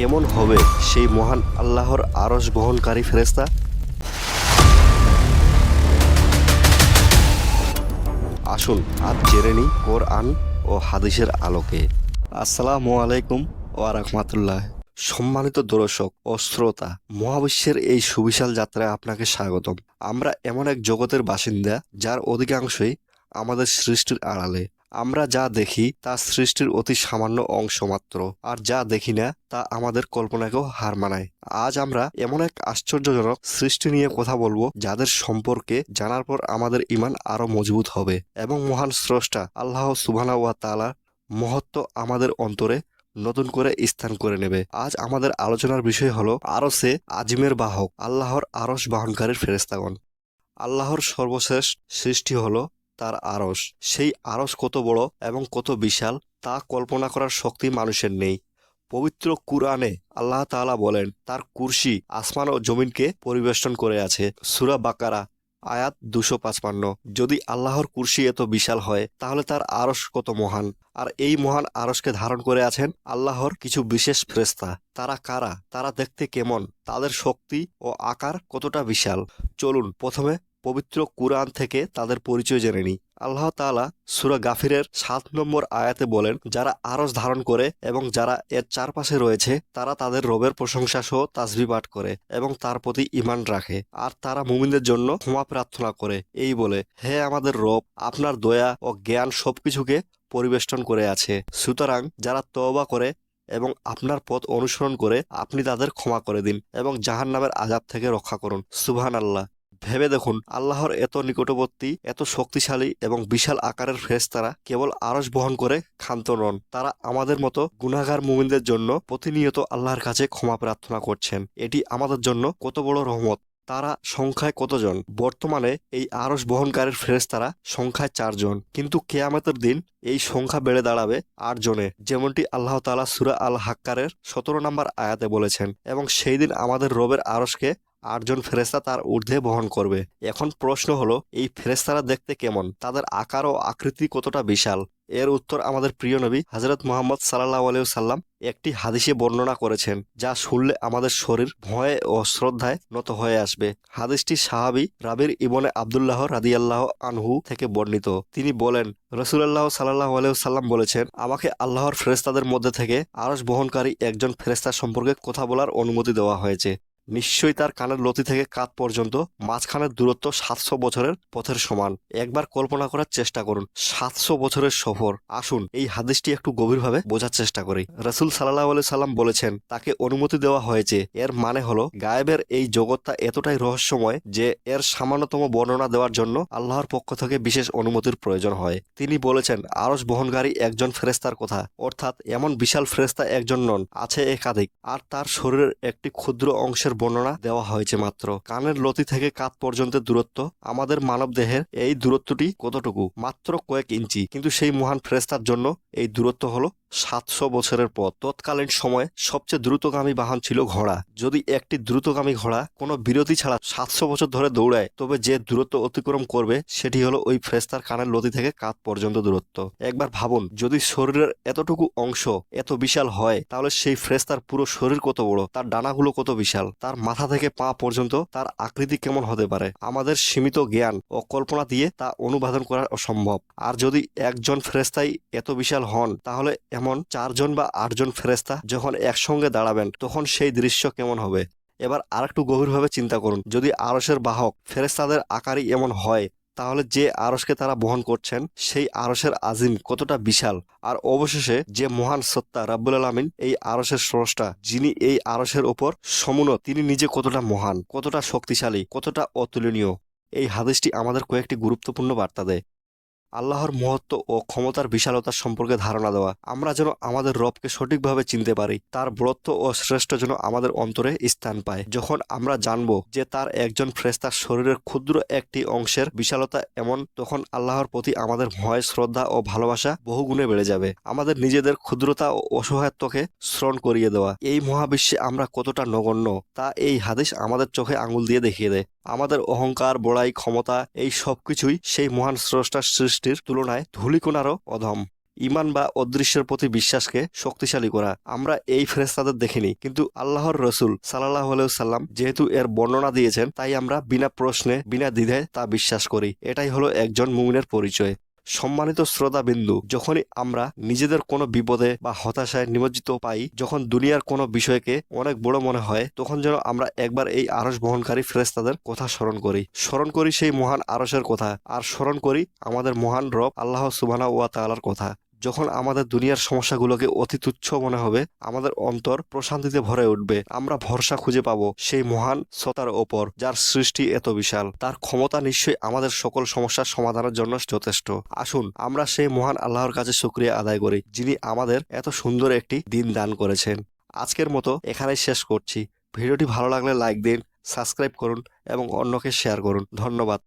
কেমন হবে সেই মহান আল্লাহর আরস বহনকারী ফেরেস্তা আসুন আজ জেনে নিই কোরআন ও হাদিসের আলোকে। আসসালামু আলাইকুম ও রাহমাতুল্লাহ। সম্মানিত দর্শক ও শ্রোতা মহাবিশ্বের এই সুবিশাল যাত্রায় আপনাকে স্বাগতম। আমরা এমন এক জগতের বাসিন্দা যার অধিকাংশই আমাদের সৃষ্টির আড়ালে। আমরা যা দেখি তা সৃষ্টির অতি সামান্য অংশ মাত্র, আর যা দেখি না তা আমাদের কল্পনাকেও হার মানায়। আজ আমরা এমন এক আশ্চর্যজনক সৃষ্টি নিয়ে কথা বলব যাদের সম্পর্কে জানার পর আমাদের ইমান আরও মজবুত হবে এবং মহান স্রষ্টা আল্লাহ সুবহানা ওয়া তাআলা মহত্ব আমাদের অন্তরে নতুন করে স্থান করে নেবে। আজ আমাদের আলোচনার বিষয় হলো আরসে আজিমের বাহক, আল্লাহর আরস বাহনকারীর ফেরেস্তাগণ আল্লাহর সর্বশেষ সৃষ্টি হলো তার আরস সেই আরস কত বড় এবং কত বিশাল, তা কল্পনা করার শক্তি মানুষের নেই। পবিত্র কুরআনে আল্লাহ তাআলা বলেন, তার কুরসি আসমান ও জমিনকে পরিবেষ্টন করে আছে। সুরা বাকারা, আয়াত দুশো পাঁচপান্ন। যদি আল্লাহর কুরসি এত বিশাল হয়, তাহলে তার আরস কত মহান? আর এই মহান আরসকে ধারণ করে আছেন আল্লাহর কিছু বিশেষ ফ্রেস্তা তারা কারা? তারা দেখতে কেমন? তাদের শক্তি ও আকার কতটা বিশাল? চলুন প্রথমে পবিত্র কুরআন থেকে তাদের পরিচয় জেনে নিই। আল্লাহ তাআলা সুরা গাফিরের সাত নম্বর আয়াতে বলেন, যারা আরস ধারণ করে এবং যারা এর চারপাশে রয়েছে, তারা তাদের রবের প্রশংসা সহ তাসবি পাঠ করে এবং তার প্রতি ইমান রাখে, আর তারা মুমিনদের জন্য ক্ষমা প্রার্থনা করে। এই বলে, হে আমাদের রব, আপনার দয়া ও জ্ঞান সবকিছুকে পরিবেষ্টন করে আছে। সুতরাং যারা তওবা করে এবং আপনার পথ অনুসরণ করে, আপনি তাদের ক্ষমা করে দিন এবং জাহান নামের আজাব থেকে রক্ষা করুন। সুবহান আল্লাহ ভেবে দেখুন, আল্লাহর এত নিকটবর্তী, এত শক্তিশালী এবং বিশাল আকারের ফেরেশতারা কেবল আরস বহন করে ক্ষান্ত নন। তারা আমাদের মতো গুনাগার মুমিনদের জন্য প্রতিনিয়ত আল্লাহর কাছে ক্ষমা প্রার্থনা করছেন। এটি আমাদের জন্য কত বড় রহমত। তারা সংখ্যায় কতজন? বর্তমানে এই আরস বহনকারীর ফেরেশতারা সংখ্যায় চারজন। কিন্তু কেয়ামতের দিন এই সংখ্যা বেড়ে দাঁড়াবে আট জনে যেমনটি আল্লাহ তালা সুরা আল হাক্কারের সতেরো নম্বর আয়াতে বলেছেন। এবং সেই দিন আমাদের রবের আরসকে আটজন ফেরেস্তা তার ঊর্ধ্বে বহন করবে। এখন প্রশ্ন হলো, এই ফেরেস্তারা দেখতে কেমন? তাদের আকার ও আকৃতি কতটা বিশাল? এর উত্তর আমাদের প্রিয় নবী হজরত মোহাম্মদ সাল্লাহ আলিয়া সাল্লাম একটি হাদিসে বর্ণনা করেছেন, যা শুনলে আমাদের শরীর ভয়ে ও শ্রদ্ধায় নত হয়ে আসবে। হাদিসটি সাহাবি রাবির ইবনে আবদুল্লাহ রাদিয়াল্লাহ আনহু থেকে বর্ণিত। তিনি বলেন, রসুলাল্লাহ সাল্লাহ আলিয়া সাল্লাম বলেছেন, আমাকে আল্লাহর ফেরেস্তাদের মধ্যে থেকে আরস বহনকারী একজন ফেরেস্তা সম্পর্কে কথা বলার অনুমতি দেওয়া হয়েছে। নিশ্চয়ই তার কানের লতি থেকে কাত পর্যন্ত মাঝখানের দূরত্ব সাতশো বছরের পথের সমান। একবার কল্পনা করার চেষ্টা করুন, সাতশো বছরের সফর। আসুন, এই হাদিসটি একটু গভীরভাবে বোঝার চেষ্টা করি। রসুল সাল্লাহ আলি সাল্লাম বলেছেন, তাকে অনুমতি দেওয়া হয়েছে। এর মানে হলো, গায়েবের এই জগৎটা এতটাই রহস্যময় যে এর সামান্যতম বর্ণনা দেওয়ার জন্য আল্লাহর পক্ষ থেকে বিশেষ অনুমতির প্রয়োজন হয়। তিনি বলেছেন আরস বহনকারী একজন ফেরেস্তার কথা, অর্থাৎ এমন বিশাল ফেরেস্তা একজন নন, আছে একাধিক। আর তার শরীরের একটি ক্ষুদ্র অংশের বর্ণনা দেওয়া হয়েছে মাত্র। কানের লতি থেকে কাত পর্যন্ত দূরত্ব। আমাদের মানব দেহের এই দূরত্বটি কতটুকু? মাত্র কয়েক ইঞ্চি। কিন্তু সেই মহান ফ্রেস্তার জন্য এই দূরত্ব হলো সাতশো বছরের পর তৎকালীন সময়ে সবচেয়ে দ্রুতগামী বাহন ছিল ঘোড়া। যদি একটি দ্রুতগামী ঘোড়া কোনো বিরতি ছাড়া সাতশো বছর ধরে দৌড়ায়, তবে যে দূরত্ব অতিক্রম করবে সেটি হলো ওই ফ্রেস্তার কানের লতি থেকে কাত পর্যন্ত দূরত্ব। একবার ভাবুন, যদি শরীরের এতটুকু অংশ এত বিশাল হয়, তাহলে সেই ফ্রেস্তার পুরো শরীর কত বড়, তার ডানাগুলো কত বিশাল, তার মাথা থেকে পা পর্যন্ত তার আকৃতি কেমন হতে পারে? আমাদের সীমিত জ্ঞান ও কল্পনা দিয়ে তা অনুবাদন করা অসম্ভব। আর যদি একজন ফ্রেস্তাই এত বিশাল হন, তাহলে এমন চারজন বা আটজন ফেরেস্তা যখন একসঙ্গে দাঁড়াবেন, তখন সেই দৃশ্য কেমন হবে? এবার আরেকটু গভীরভাবে চিন্তা করুন। যদি আরসের বাহক ফেরেস্তাদের আকারই এমন হয়, তাহলে যে আরসকে তারা বহন করছেন, সেই আরসের আজিম কতটা বিশাল? আর অবশেষে যে মহান সত্তা রাব্বুল আলমিন এই আরসের স্রষ্টা, যিনি এই আরসের ওপর সমুনত তিনি নিজে কতটা মহান, কতটা শক্তিশালী, কতটা অতুলনীয়? এই হাদিসটি আমাদের কয়েকটি গুরুত্বপূর্ণ বার্তা দেয়। আল্লাহর মহত্ব ও ক্ষমতার বিশালতার সম্পর্কে ধারণা দেওয়া। আমরা যেন আমাদের রবকে সঠিকভাবে চিনতে পারি, তার বরত্ব ও শ্রেষ্ঠ যেন আমাদের অন্তরে স্থান পায়। যখন আমরা জানব যে তার একজন ফ্রেস্তার শরীরের ক্ষুদ্র একটি অংশের বিশালতা এমন, তখন আল্লাহর প্রতি আমাদের ভয়, শ্রদ্ধা ও ভালোবাসা বহুগুণে বেড়ে যাবে। আমাদের নিজেদের ক্ষুদ্রতা ও অসহায়ত্বকে স্মরণ করিয়ে দেওয়া। এই মহাবিশ্বে আমরা কতটা নগণ্য, তা এই হাদিস আমাদের চোখে আঙুল দিয়ে দেখিয়ে দেয়। আমাদের অহংকার, বড়াই, ক্ষমতা, এই সব কিছুই সেই মহান স্রষ্টার সৃষ্টির তুলনায় ধুলিকোনারও অধম। ইমান বা অদৃশ্যের প্রতি বিশ্বাসকে শক্তিশালী করা। আমরা এই ফেরেস্তাদের দেখিনি, কিন্তু আল্লাহর রসুল সাল্লাহ সাল্লাম যেহেতু এর বর্ণনা দিয়েছেন, তাই আমরা বিনা প্রশ্নে, বিনা দ্বিধায় তা বিশ্বাস করি। এটাই হলো একজন মুমিনের পরিচয়। সম্মানিত শ্রোতা বিন্দু যখনই আমরা নিজেদের কোনো বিপদে বা হতাশায় নিমজ্জিত পাই, যখন দুনিয়ার কোনো বিষয়কে অনেক বড় মনে হয়, তখন যেন আমরা একবার এই আরস বহনকারী ফেরেস্তাদের কথা স্মরণ করি। স্মরণ করি সেই মহান আরসের কথা, আর স্মরণ করি আমাদের মহান রব আল্লাহ সুবানা ওয়া তালার কথা। যখন আমাদের দুনিয়ার সমস্যাগুলোকে অতি তুচ্ছ মনে হবে, আমাদের অন্তর প্রশান্তিতে ভরে উঠবে। আমরা ভরসা খুঁজে পাবো সেই মহান সতার ওপর, যার সৃষ্টি এত বিশাল। তার ক্ষমতা নিশ্চয়ই আমাদের সকল সমস্যার সমাধানের জন্য যথেষ্ট। আসুন, আমরা সেই মহান আল্লাহর কাছে শুক্রিয়া আদায় করি, যিনি আমাদের এত সুন্দর একটি দিন দান করেছেন। আজকের মতো এখানেই শেষ করছি। ভিডিওটি ভালো লাগলে লাইক দিন, সাবস্ক্রাইব করুন এবং অন্যকে শেয়ার করুন। ধন্যবাদ।